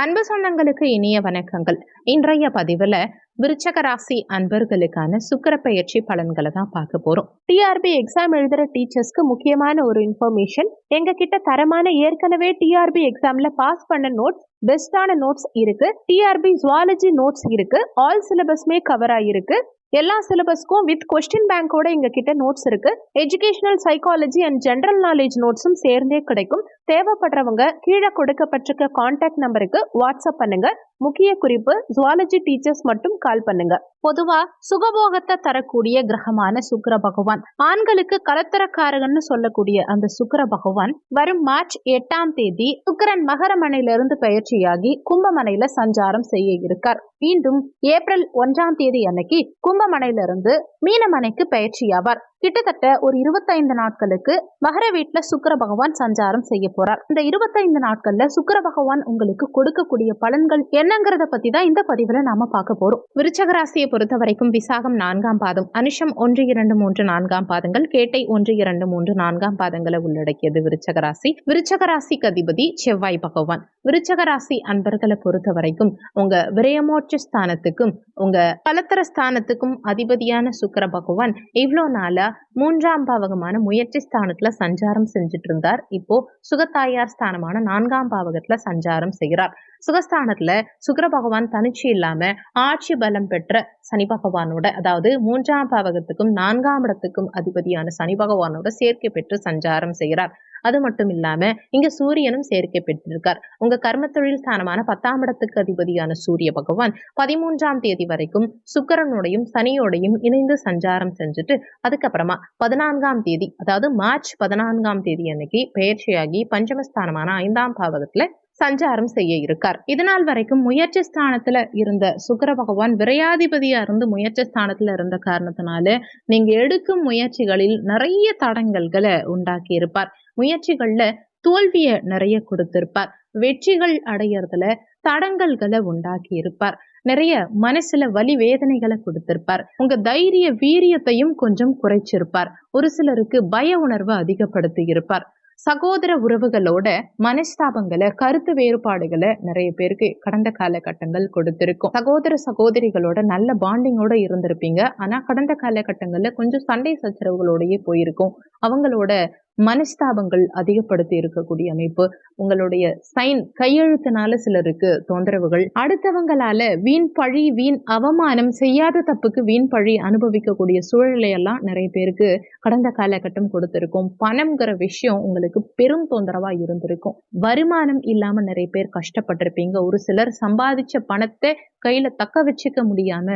அன்பு சொந்தங்களுக்கு இனிய வணக்கங்கள். இன்றைய பதிவுல விருச்சக ராசி அன்பர்களுக்கான சுக்கர பயிற்சி பலன்களை தான் பார்க்க போறோம். டிஆர்பி எக்ஸாம் எழுதுற டீச்சர்ஸ்க்கு முக்கியமான ஒரு இன்ஃபர்மேஷன் எங்க கிட்ட தரமான ஏற்கனவே டிஆர்பி எக்ஸாம்ல பாஸ் பண்ண நோட்ஸ் பெஸ்டான நோட்ஸ் இருக்கு. டிஆர்பி ஜுவாலஜி நோட்ஸ் இருக்கு. ஆல் சிலபஸ்மே கவர் ஆயிருக்கு. எல்லா சிலபஸ்க்கும் வித் கொஸ்டின் பேங்கோட எங்க கிட்ட நோட்ஸ் இருக்கு. Educational psychology and general knowledge நோட்ஸும் சேர்ந்தே கிடைக்கும். தேவைப்படுறவங்க கீழே கொடுக்கப்பட்டிருக்க கான்டாக்ட் நம்பருக்கு வாட்ஸ்அப் பண்ணுங்க. முக்கிய குறிப்பு ஜுவாலஜி டீச்சர்ஸ் மட்டும் கால் பண்ணுங்க. பொதுவா சுகபோகத்தை தரக்கூடிய கிரகமான சுக்கர பகவான். ஆண்களுக்கு கலத்தரக்காரகன்னு சொல்லக்கூடிய அந்த சுக்கர பகவான் வரும் மார்ச் எட்டாம் தேதி சுக்கரன் மகரமனையிலிருந்து பயிற்சியாகி கும்பமனையில சஞ்சாரம் செய்ய இருக்கார். மீண்டும் ஏப்ரல் ஒன்றாம் தேதி அன்னைக்கு கும்பமனையிலிருந்து மீனமனைக்கு பயிற்சியாவார். கிட்டத்தட்ட ஒரு இருபத்தைந்து நாட்களுக்கு மகர வீட்டில் சுக்கிர பகவான் சஞ்சாரம் செய்ய போறார். இந்த இருபத்தைந்து நாட்கள்ல சுக்கிர பகவான் உங்களுக்கு கொடுக்கக்கூடிய பலன்கள் என்னங்கிறத பத்தி தான் இந்த பதிவுல நாம பார்க்க போறோம். விருச்சக ராசியை பொறுத்த வரைக்கும் விசாகம் நான்காம் பாதம் அனுஷம் ஒன்று இரண்டு மூன்று நான்காம் பாதங்கள் கேட்டை ஒன்று இரண்டு மூன்று நான்காம் பாதங்களை உள்ளடக்கியது விருச்சக ராசி. விருச்சக ராசிக்கு அதிபதி செவ்வாய் பகவான். விருச்சக ராசி அன்பர்களை பொறுத்த வரைக்கும் உங்க விரயமோட்ச ஸ்தானத்துக்கும் உங்க பலத்தர ஸ்தானத்துக்கும் அதிபதியான சுக்கிர பகவான் இவ்வளோ நாளா மூன்றாம் பாவகமான முயற்சி ஸ்தானத்துல சஞ்சாரம் செஞ்சுட்டு இருந்தார் இப்போ சுகத்தாயார் ஸ்தானமான நான்காம் பாவகத்துல சஞ்சாரம் செய்கிறார். சுகஸ்தானத்துல சுக்கர பகவான் தனிச்சு இல்லாம ஆட்சி பலம் பெற்ற சனி பகவானோட அதாவது மூன்றாம் பாவகத்துக்கும் நான்காம் இடத்துக்கும் அதிபதியான சனி பகவானோட சேர்க்கை பெற்று சஞ்சாரம் செய்கிறார். அது மட்டும் இல்லாம இங்க சூரியனும் சேர்க்கை பெற்றிருக்கார் உங்க கர்ம தொழில் ஸ்தானமான பத்தாம் இடத்துக்கு அதிபதியான சூரிய பகவான் பதிமூன்றாம் தேதி வரைக்கும் சுக்கரனுடையும் சனியோடையும் இணைந்து சஞ்சாரம் செஞ்சுட்டு அதுக்கப்புறமா பதினான்காம் தேதி அதாவது மார்ச் பதினான்காம் தேதி அன்னைக்கு பயிற்சியாகி பஞ்சமஸ்தானமான ஐந்தாம் பாவகத்துல சஞ்சாரம் செய்ய இருக்கார். இதனால் வரைக்கும் முயற்சி ஸ்தானத்துல இருந்த சுக்கர பகவான் விரையாதிபதியா இருந்து முயற்சி ஸ்தானத்துல இருந்த காரணத்தினால நீங்க எடுக்கும் முயற்சிகளில் நிறைய தடங்கல்களை உண்டாக்கி இருப்பார். முயற்சிகள்ல தோல்வியை நிறைய கொடுத்திருப்பார். வெற்றிகள் அடையறதுல தடங்கல்களை உண்டாக்கி இருப்பார். நிறைய மனசுல வலி வேதனைகளை கொடுத்திருப்பார். உங்க தைரிய வீரியத்தையும் கொஞ்சம் குறைச்சிருப்பார். ஒரு சிலருக்கு பய உணர்வை அதிகப்படுத்தி இருப்பார். சகோதர உறவுகளோட மனஸ்தாபங்களை கருத்து வேறுபாடுகளை நிறைய பேருக்கு கடந்த காலகட்டங்கள் கொடுத்திருக்கும். சகோதர சகோதரிகளோட நல்ல பாண்டிங்கோட இருந்திருப்பீங்க. ஆனா கடந்த காலகட்டங்கள்ல கொஞ்சம் சண்டை சச்சரவுகளோடயே போயிருக்கும். அவங்களோட மனஸ்தாபங்கள் அதிகப்படுத்தி இருக்கக்கூடிய அமைப்பு. உங்களுடைய சைன் கையெழுத்தினால சிலருக்கு தொந்தரவுகள். அடுத்தவங்களால வீண் பழி வீண் அவமானம் செய்யாத தப்புக்கு வீண் பழி அனுபவிக்கக்கூடிய சூழ்நிலையெல்லாம் நிறைய பேருக்கு கடந்த காலகட்டம் கொடுத்திருக்கும். பணம்ங்கிற விஷயம் உங்களுக்கு பெரும் தொந்தரவா இருந்திருக்கும். வருமானம் இல்லாம நிறைய பேர் கஷ்டப்பட்டிருப்பீங்க. ஒரு சிலர் சம்பாதிச்ச பணத்தை கையில தக்க வச்சுக்க முடியாம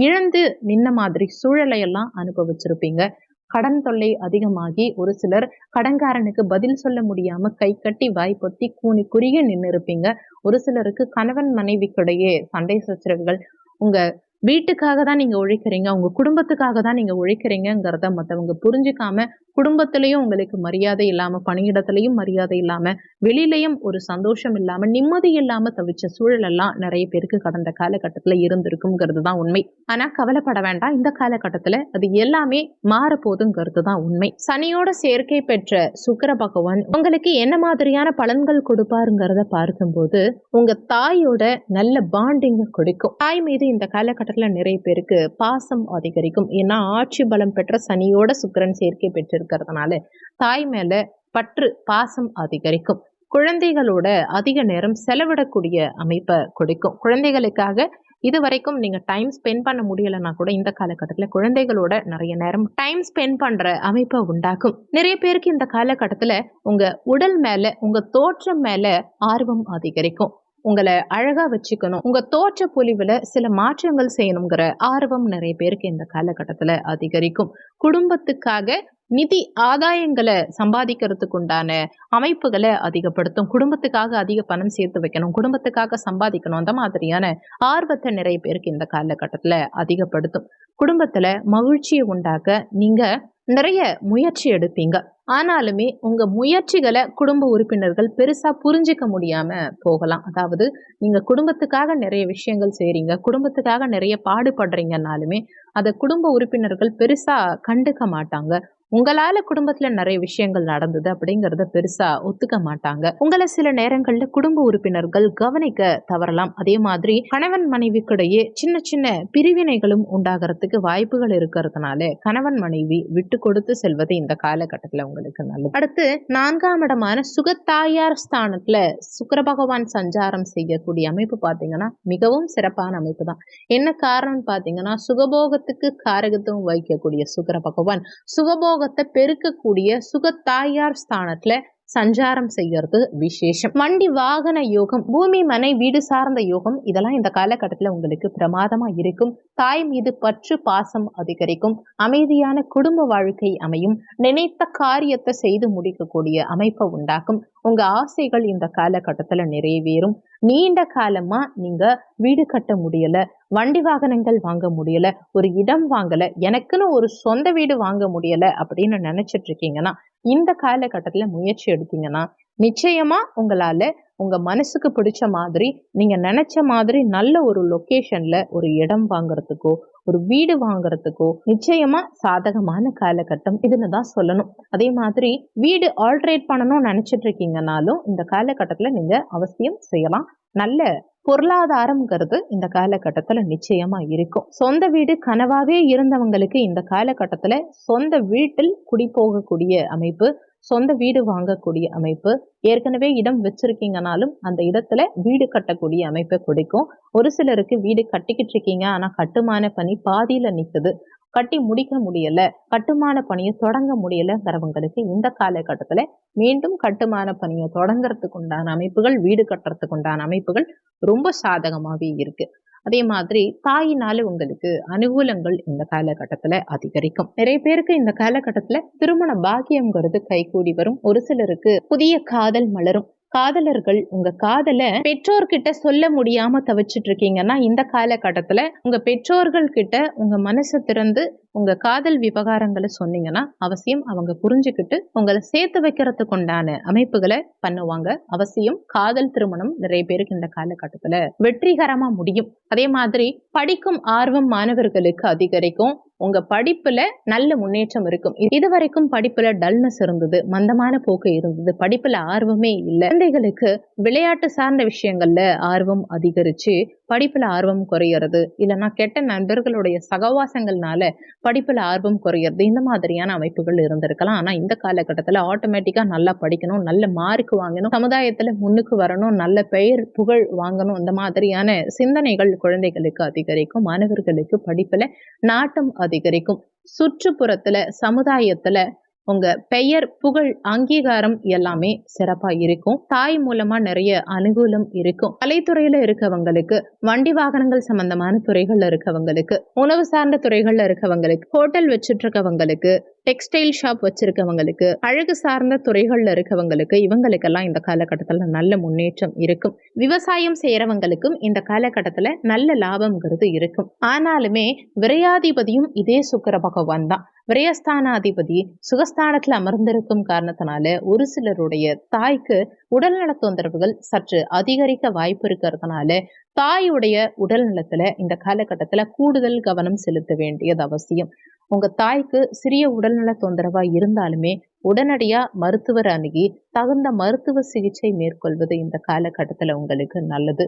இழந்து நின்ன மாதிரி சூழலையெல்லாம் அனுபவிச்சிருப்பீங்க. கடன் தொல்லை அதிகமாகி ஒரு சிலர் கடன்காரனுக்கு பதில் சொல்ல முடியாம கை கட்டி வாய் பொத்தி கூனி குறுகிய நின்று இருப்பீங்க ஒரு சிலருக்கு கணவன் மனைவிக்கிடையே சண்டை சச்சரவுகள் உங்க வீட்டுக்காக தான் நீங்க உழைக்கிறீங்க உங்க குடும்பத்துக்காக தான் நீங்க உழைக்கிறீங்கிறத மற்றவங்க புரிஞ்சுக்காம குடும்பத்திலையும் உங்களுக்கு மரியாதை இல்லாம பணியிடத்திலையும் மரியாதை இல்லாம வெளியிலையும் ஒரு சந்தோஷம் இல்லாம நிம்மதி இல்லாம தவிச்ச சூழல் எல்லாம் நிறைய பேருக்கு கடந்த காலகட்டத்துல இருந்திருக்குங்கிறது தான் உண்மை. ஆனா கவலைப்பட வேண்டாம். இந்த காலகட்டத்துல அது எல்லாமே மாற போதுங்கிறது தான் உண்மை. சனியோட சேர்க்கை பெற்ற சுக்கர பகவான் உங்களுக்கு என்ன மாதிரியான பலன்கள் கொடுப்பாருங்கிறத பார்க்கும்போது உங்க தாயோட நல்ல பாண்டிங்க கொடுக்கும். தாய் மீது இந்த காலகட்டத்துல நிறைய பேருக்கு பாசம் அதிகரிக்கும். ஏன்னா ஆட்சி பலம் பெற்ற சனியோட சுக்கரன் சேர்க்கை பெற்றிருக்கு இருக்கிறதுனால தாய் மேல பற்று பாசம் அதிகரிக்கும். குழந்தைகளோட அதிக நேரம் செலவிடக்கூடிய அமைப்பை கொடுக்கும். குழந்தைகளுக்காக இது வரைக்கும் நீங்க டைம் ஸ்பெண்ட் பண்ண முடியலைன்னா கூட இந்த காலகட்டத்தில் குழந்தைகளோட நிறைய நேரம் டைம் ஸ்பெண்ட் பண்ற அமைப்பை உண்டாக்கும். நிறைய பேருக்கு இந்த காலகட்டத்தில் உங்க உடல் மேல உங்க தோற்றம் மேல ஆர்வம் அதிகரிக்கும். உங்களை அழகா வச்சுக்கணும். உங்க தோற்ற பொலிவுல சில மாற்றங்கள் செய்யணுங்கிற ஆர்வம் நிறைய பேருக்கு இந்த காலகட்டத்துல அதிகரிக்கும். குடும்பத்துக்காக நிதி ஆதாயங்களை சம்பாதிக்கிறதுக்கு உண்டான அமைப்புகளை அதிகப்படுத்தும். குடும்பத்துக்காக அதிக பணம் சேர்த்து வைக்கணும். குடும்பத்துக்காக சம்பாதிக்கணும். அந்த மாதிரியான ஆர்வத்தை நிறைய பேருக்கு இந்த காலகட்டத்தில் அதிகப்படுத்தும். குடும்பத்தில் மகிழ்ச்சியை உண்டாக்க நீங்கள் நிறைய முயற்சி எடுப்பீங்க. ஆனாலுமே உங்க முயற்சிகளை குடும்ப உறுப்பினர்கள் பெருசா புரிஞ்சிக்க முடியாம போகலாம். அதாவது நீங்க குடும்பத்துக்காக நிறைய விஷயங்கள் செய்றீங்க. குடும்பத்துக்காக நிறைய பாடுபடுறீங்கனாலுமே அதை குடும்ப உறுப்பினர்கள் பெருசா கண்டுக்க மாட்டாங்க. உங்களால குடும்பத்துல நிறைய விஷயங்கள் நடந்தது அப்படிங்கறத பெருசா ஒத்துக்க மாட்டாங்க. உங்களை சில நேரங்கள்ல குடும்ப உறுப்பினர்கள் கவனிக்க தவறலாம். அதே மாதிரி கணவன் மனைவிக்கிடையே சின்ன சின்ன பிரிவினைகளும் உண்டாகிறதுக்கு வாய்ப்புகள் இருக்கிறதுனால கணவன் மனைவி விட்டு கொடுத்து செல்வது இந்த காலகட்டத்துல உங்களுக்கு நல்லது. அடுத்து நான்காம் இடமான சுகத்தாயார் ஸ்தானத்துல சுக்கர பகவான் சஞ்சாரம் செய்யக்கூடிய அமைப்பு பாத்தீங்கன்னா மிகவும் சிறப்பான அமைப்பு தான். என்ன காரணம் பாத்தீங்கன்னா சுகபோகத்துக்கு காரகத்துவம் வகிக்கக்கூடிய சுக்கர பகவான் சுகபோக சுகபோகத்தை பெருக்கக்கூடிய சுகத்தாயார் ஸ்தானத்துல சஞ்சாரம் செய்யறது விசேஷம். வண்டி வாகன யோகம் பூமி மனை வீடு சார்ந்த யோகம் இதெல்லாம் இந்த காலகட்டத்துல உங்களுக்கு பிரமாதமா இருக்கும். தாய் மீது பற்று பாசம் அதிகரிக்கும். அமைதியான குடும்ப வாழ்க்கை அமையும். நினைத்த காரியத்தை செய்து முடிக்கக்கூடிய அமைப்பை உண்டாக்கும். உங்க ஆசைகள் இந்த காலகட்டத்துல நிறைவேறும். நீண்ட காலமா நீங்க வீடு கட்ட முடியல வண்டி வாகனங்கள் வாங்க முடியல ஒரு இடம் வாங்கல எனக்குன்னு ஒரு சொந்த வீடு வாங்க முடியல அப்படின்னு நினைச்சிட்டு இருக்கீங்கன்னா இந்த காலகட்டத்துல முயற்சி எடுத்தீங்கன்னா நிச்சயமா உங்களால உங்க மனசுக்கு பிடிச்ச மாதிரி நீங்க நினைச்ச மாதிரி நல்ல ஒரு லொக்கேஷன்ல ஒரு இடம் வாங்குறதுக்கோ ஒரு வீடு வாங்குறதுக்கோ நிச்சயமா சாதகமான காலகட்டம் இதுன்னு தான் சொல்லணும். அதே மாதிரி வீடு ஆல்ட்ரேட் பண்ணணும்னு நினைச்சிட்டு இருக்கீங்கனாலும் இந்த காலகட்டத்துல நீங்க அவசியம் செய்யலாம். நல்ல பொருளாதாரம்ங்கிறது இந்த காலகட்டத்துல நிச்சயமா இருக்கும். சொந்த வீடு கனவாவே இருந்தவங்களுக்கு இந்த காலகட்டத்துல சொந்த வீட்டில் குடி போகக்கூடிய அமைப்பு சொந்த வீடு வாங்கக்கூடிய அமைப்பு ஏற்கனவே இடம் வச்சிருக்கீங்கனாலும் அந்த இடத்துல வீடு கட்டக்கூடிய அமைப்பை கொடுக்கும். ஒரு சிலருக்கு வீடு கட்டிக்கிட்டு இருக்கீங்க ஆனா கட்டுமான பணி பாதியில நிக்குது. கட்டி முடிக்க முடியல கட்டுமான பணியை தொடங்க முடியலங்கிறவங்களுக்கு இந்த காலகட்டத்துல மீண்டும் கட்டுமான பணியை தொடங்குறதுக்கு உண்டான அமைப்புகள் வீடு கட்டுறதுக்கு உண்டான அமைப்புகள் ரொம்ப சாதகமாவே இருக்கு. அதே மாதிரி தாயினால உங்களுக்கு அனுகூலங்கள் இந்த காலகட்டத்துல அதிகரிக்கும். நிறைய பேருக்கு இந்த காலகட்டத்துல திருமண பாக்கியம்ங்கிறது கைகூடி வரும். ஒரு சிலருக்கு புதிய காதல் மலரும். காதலர்கள் உங்க காதலை பெற்றோர்கிட்ட சொல்ல முடியாம தவிச்சிட்டு இருக்கீங்கன்னா இந்த காலகட்டத்துல உங்க பெற்றோர்கள் கிட்ட உங்க மனசை திறந்து உங்க காதல் விவகாரங்களை சொன்னீங்கன்னா அவசியம் அவங்க புரிஞ்சுக்கிட்டு உங்களை சேர்த்து வைக்கிறதுக்கு உண்டான அமைப்புகளை பண்ணுவாங்க. அவசியம் காதல் திருமணம் நிறைய பேருக்கு இந்த காலகட்டத்துல வெற்றிகரமா முடியும். அதே மாதிரி படிக்கும் ஆர்வம் மாணவர்களுக்கு அதிகரிக்கும். உங்க படிப்புல நல்ல முன்னேற்றம் இருக்கும். இது வரைக்கும் படிப்புல டல்னஸ் இருந்தது மந்தமான போக்கு இருந்தது படிப்புல ஆர்வமே இல்லை. குழந்தைகளுக்கு விளையாட்டு சார்ந்த விஷயங்கள்ல ஆர்வம் அதிகரிச்சு படிப்புல ஆர்வம் குறையிறது இல்லைன்னா கெட்ட நண்பர்களுடைய சகவாசங்கள்னால படிப்புல ஆர்வம் குறையிறது இந்த மாதிரியான அமைப்புகள் இருந்திருக்கலாம். ஆனா இந்த காலகட்டத்துல ஆட்டோமேட்டிக்கா நல்லா படிக்கணும் நல்ல மார்க் வாங்கணும் சமுதாயத்துல முன்னுக்கு வரணும் நல்ல பெயர் புகழ் வாங்கணும் இந்த மாதிரியான சிந்தனைகள் குழந்தைகளுக்கு அதிகரிக்கும் மாணவர்களுக்கு படிப்புல நாட்டம் அதிகரிக்கும். சுற்றுப்புறத்துல சமுதாயத்துல உங்க பெயர் புகழ் அங்கீகாரம் எல்லாமே சிறப்பா இருக்கும். தாய் மூலமா நிறைய அனுகூலம் இருக்கும். கலைத்துறையில இருக்கவங்களுக்கு வண்டி வாகனங்கள் சம்பந்தமான துறைகள்ல இருக்கவங்களுக்கு உணவு சார்ந்த துறைகள்ல இருக்கவங்களுக்கு ஹோட்டல் வச்சிட்டு இருக்கவங்களுக்கு டெக்ஸ்டைல் ஷாப் வச்சிருக்கவங்களுக்கு அழகு சார்ந்த துறைகள்ல இருக்கவங்களுக்கு இவங்களுக்கெல்லாம் இந்த காலகட்டத்துல நல்ல முன்னேற்றம் இருக்கும். விவசாயம் செய்யறவங்களுக்கும் இந்த காலகட்டத்துல நல்ல லாபம்ங்கிறது இருக்கும். ஆனாலுமே விரையாதிபதியும் இதே சுக்கர பகவான் தான். விரயஸ்தானாதிபதி சுகஸ்தானத்துல அமர்ந்திருக்கும் காரணத்தினால ஒரு சிலருடைய தாய்க்கு உடல்நல தொந்தரவுகள் சற்று அதிகரிக்க வாய்ப்பு இருக்கிறதுனால தாயுடைய உடல் நலத்துல இந்த காலகட்டத்துல கூடுதல் கவனம் செலுத்த வேண்டியது அவசியம். உங்க தாய்க்கு சிறிய உடல்நல தொந்தரவா இருந்தாலுமே உடனடியா மருத்துவர் அணுகி தகுந்த மருத்துவ சிகிச்சை மேற்கொள்வது இந்த காலகட்டத்துல உங்களுக்கு நல்லது.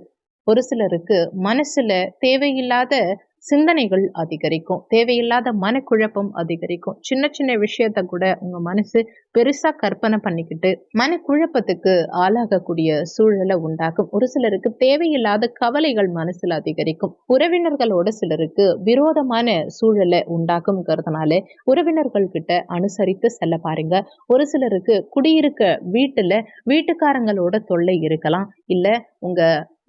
ஒரு சிலருக்கு மனசுல தேவையில்லாத சிந்தனைகள் அதிகரிக்கும். தேவையில்லாத மனக்குழப்பம் அதிகரிக்கும். சின்ன சின்ன விஷயத்த கூட உங்க மனசு பெருசா கற்பனை பண்ணிக்கிட்டு மனக்குழப்பத்துக்கு ஆளாகக்கூடிய சூழலை உண்டாக்கும். ஒரு சிலருக்கு தேவையில்லாத கவலைகள் மனசுல அதிகரிக்கும். உறவினர்களோட சிலருக்கு விரோதமான சூழலை உண்டாக்கும்ங்கிறதுனால உறவினர்கள் கிட்ட அனுசரித்து செல்ல பாருங்க. ஒரு சிலருக்கு குடியிருக்க வீட்டுல வீட்டுக்காரங்களோட தொல்லை இருக்கலாம். இல்ல உங்க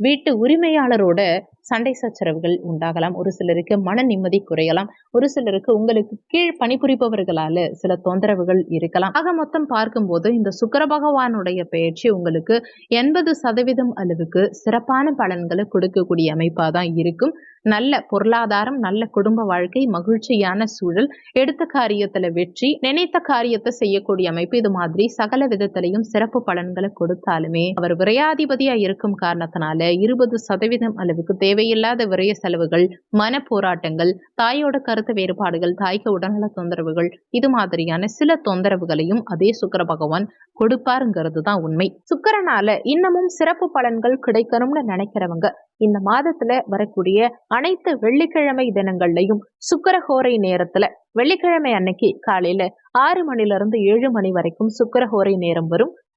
வீட்டு உரிமையாளரோட சண்டை சச்சரவுகள் உண்டாகலாம். ஒரு சிலருக்கு மன நிம்மதி குறையலாம். ஒரு சிலருக்கு உங்களுக்கு கீழ் பணிபுரிபவர்களால சில தொந்தரவுகள் இருக்கலாம். ஆக மொத்தம் பார்க்கும்போது இந்த சுக்கர பகவானுடைய பயிற்சி உங்களுக்கு எண்பது சதவீதம் அளவுக்கு சிறப்பான பலன்களை கொடுக்கக்கூடிய அமைப்பாக தான் இருக்கும். நல்ல பொருளாதாரம் நல்ல குடும்ப வாழ்க்கை மகிழ்ச்சியான சூழல் எடுத்த காரியத்துல வெற்றி நினைத்த காரியத்தை செய்யக்கூடிய அமைப்பு இது மாதிரி சகல விதத்திலையும் சிறப்பு பலன்களை கொடுத்தாலுமே அவர் விரையாதிபதியா இருக்கும் காரணத்தினால இருபது சதவீதம் அளவுக்கு தேவையில்லாத விரய செலவுகள் மன போராட்டங்கள் தாயோட கருத்து வேறுபாடுகள் தாய்க்கு உடல்நல தொந்தரவுகள் இது மாதிரியான சில தொந்தரவுகளையும் அதே சுக்கர பகவான் கொடுப்பாருங்கிறது தான் உண்மை. சுக்கரனால இன்னமும் சிறப்பு பலன்கள் கிடைக்கணும்னு நினைக்கிறவங்க இந்த மாதத்துல வரக்கூடிய அனைத்து வெள்ளிக்கிழமை தினங்கள்லையும் சுக்கரஹோரை நேரத்துல வெள்ளிக்கிழமை அன்னைக்கு காலையில ஆறு மணில இருந்து ஏழு மணி வரைக்கும் சுக்கரஹோரை நேரம் வரும்.